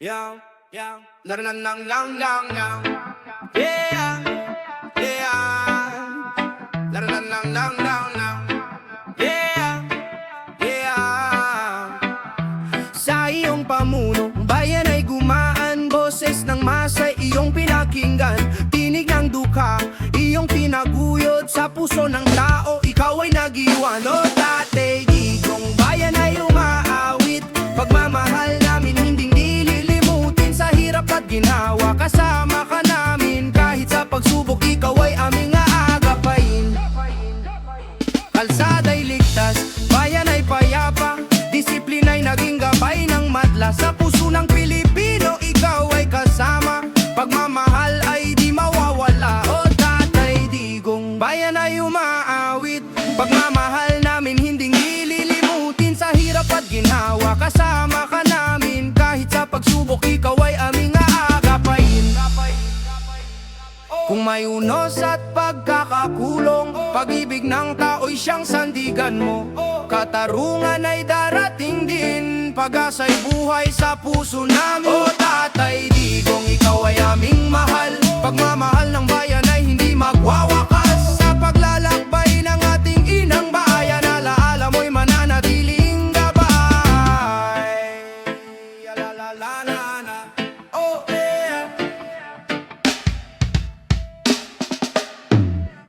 Yow, yow, la la la la la la Yeah, yeah. La la la la la la Yeah, yeah. Sa iyong pamuno, bayan ay gumaan. Boses ng masay iyong pinakinggan. Tinig ng duka, iyong pinaguyod Sa puso ng tao, ikaw ay nagiwan. O Ligtas, bayan ay payapa. Disiplina'y naging gabay ng madla. Sa puso ng Pilipino, ikaw ay kasama. Pagmamahal ay di mawawala. O tatay digong, bayan ay umaawit. Pagmamahal namin hindi nililimutin. Sa hirap at ginhawa, kasama kung may unos at pagkakakulong Pag-ibig ng tao'y siyang sandigan mo. Katarungan ay darating din Pag-asa'y buhay sa puso namin. O tatay digong ikaw ay aming